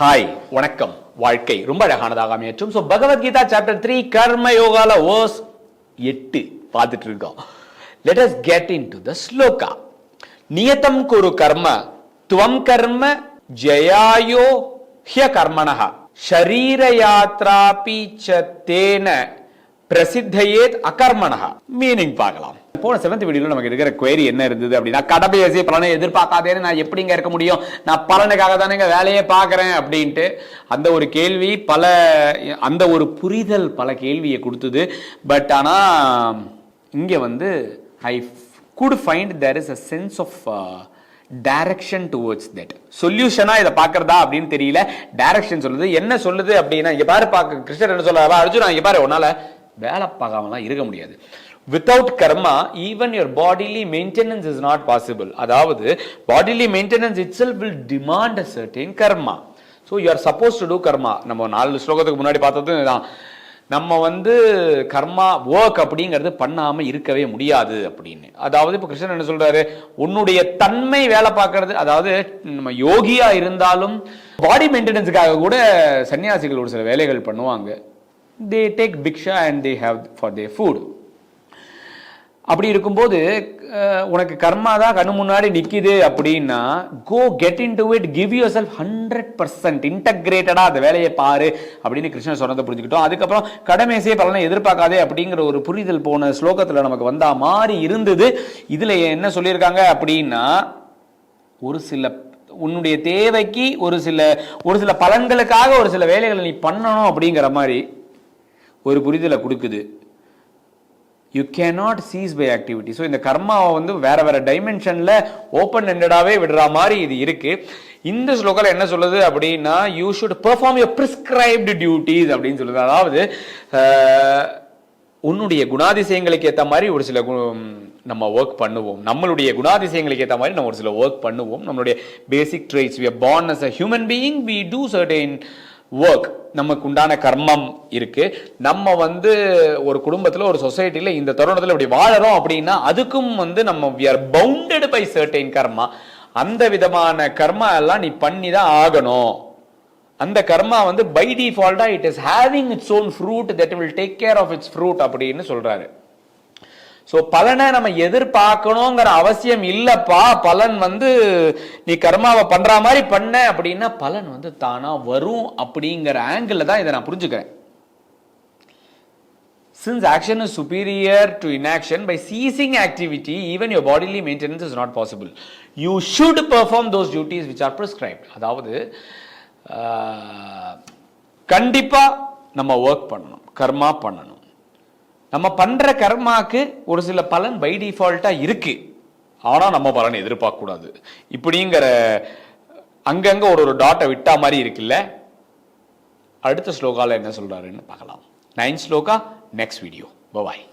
Hi வணக்கம். வாழ்க்கை ரொம்ப அழகானதாக அமையற்றும். ஸோ பகவத்கீதா சாப்டர் த்ரீ கர்ம யோகால ஓஸ் எட்டு பார்த்துட்டு இருக்கோம் let us get into the sloka நியதம் குரு கர்ம துவம் கர்ம ஜயாயோ ஹிய கர்மணः ஷரீர யாத்ராபி ச தேன பிரசித்தையேத் அகர்மணः மீனிங் பார்க்கலாம். போன செவன்த் வீடியோல நமக்கு இருக்கிற query என்ன இருந்தது அப்படின்னா கடமையசி பலனை எதிர்பார்க்காதேன்னு நான் எப்படிங்க இருக்க முடியும்? நான் பலனுக்காக தானேங்க வேலையே பார்க்குறேன் அப்படின்ட்டு அந்த ஒரு கேள்வி பல அந்த ஒரு புரிதல் பல கேள்வியை கொடுத்தது. பட் ஆனா இங்க வந்து I could find there is a sense of direction towards that சொல்யூஷனா இதை பாக்குறதா அப்படின்னு தெரியல. டைரக்ஷன் சொல்லுது. என்ன சொல்லுது அப்படின்னா இங்க பாரு பார்க்க கிருஷ்ணர் என்ன சொல்ல அர்ஜுனா இங்க பாரு உன்னால வேலை பார்க்காமலாம் இருக்க முடியாது. Without karma even your bodily maintenance is not possible அதாவது bodily maintenance it cell will demand a certain karma so you are supposed to do karma நம்ம நாலு ஸ்லோகத்துக்கு முன்னாடி பார்த்தது தான் நம்ம வந்து கர்மா ஒர்க் அப்படிங்கிறது பண்ணாமல் இருக்கவே முடியாது அப்படின்னு. அதாவது இப்போ கிருஷ்ணன் என்ன சொல்கிறாரு உன்னுடைய தன்மை வேலை பார்க்கறது அதாவது நம்ம யோகியா இருந்தாலும் பாடி மெயின்டெனன்ஸுக்காக கூட சன்னியாசிகள் ஒரு சில வேலைகள் பண்ணுவாங்க. They take bhiksha and they have for their food அப்படி இருக்கும்போது உனக்கு கர்மா தான் கண்ணு முன்னாடி நிற்கிது அப்படின்னா go get into it give yourself hundred percent இன்டகிரேட்டடா அந்த வேலையை பாரு அப்படின்னு கிருஷ்ணன் சொன்னதை புரிஞ்சுக்கிட்டோம். அதுக்கப்புறம் கடமேசே பலனை எதிர்பார்க்காதே அப்படிங்கிற ஒரு புரிதல் போன ஸ்லோகத்தில் நமக்கு வந்தா மாதிரி இருந்தது. இதில் என்ன சொல்லியிருக்காங்க அப்படின்னா ஒரு சில உன்னுடைய தேவைக்கு ஒரு சில ஒரு சில பலன்களுக்காக ஒரு சில வேலைகளை நீ பண்ணணும் அப்படிங்கிற மாதிரி ஒரு புரிதலை கொடுக்குது. You cannot cease by activity so இந்த கர்மாவை வந்து வேற வேற டைமென்ஷன்ல ஓப்பன் எண்டடாவே விடுற மாதிரி இது இருக்கு. இந்த ஸ்லோகத்தில் என்ன சொல்லுது அப்படின்னா you should perform your prescribed duties அப்படின்னு சொல்லுது. அதாவது உன்னுடைய குணாதிசயங்களுக்கு ஏற்ற மாதிரி ஒரு சில கு- நம்ம ஒர்க் பண்ணுவோம். நம்மளுடைய குணாதிசயங்களுக்கு ஏற்ற மாதிரி நம்ம ஒரு சில ஒர்க் பண்ணுவோம். நம்மளுடைய basic traits we are born as a human being we do certain work நமக்கு உண்டான கர்மம் இருக்கு. நம்ம வந்து ஒரு குடும்பத்தில் ஒரு சொசைட்டியில் இந்த தருணத்தில் இப்படி வாழறோம் அப்படின்னா அதுக்கும் வந்து நம்ம we are bounded by certain karma அந்த விதமான கர்மா எல்லாம் நீ பண்ணி தான் ஆகணும். அந்த கர்மா வந்து by டிஃபால்ட்டா it is having its own fruit that will take care of its fruit அப்படின்னு சொல்றாரு. ஸோ பலனை நம்ம எதிர்பார்க்கணுங்கிற அவசியம் இல்லைப்பா பலன் வந்து நீ கர்மாவை பண்ணுற மாதிரி பண்ண அப்படின்னா பலன் வந்து தானாக வரும் அப்படிங்கிற ஆங்கிளில் தான் இதை நான் புரிஞ்சுக்கிறேன் since action is superior to inaction by ceasing activity even your bodily maintenance is not possible you should perform those duties which are prescribed அதாவது கண்டிப்பாக நம்ம ஒர்க் பண்ணணும் கர்மா பண்ணணும் நம்ம பண்ணுற கர்மாக்கு ஒரு சில பலன் பை டிஃபால்ட்டாக இருக்குது ஆனால் நம்ம பலன் எதிர்பார்க்கக்கூடாது. இப்படிங்கிற அங்கங்கே ஒரு ஒரு டாட்டை விட்டா மாதிரி இருக்குல்ல? அடுத்த ஸ்லோகாவில் என்ன சொல்கிறாருன்னு பார்க்கலாம். Nine sloka next video bye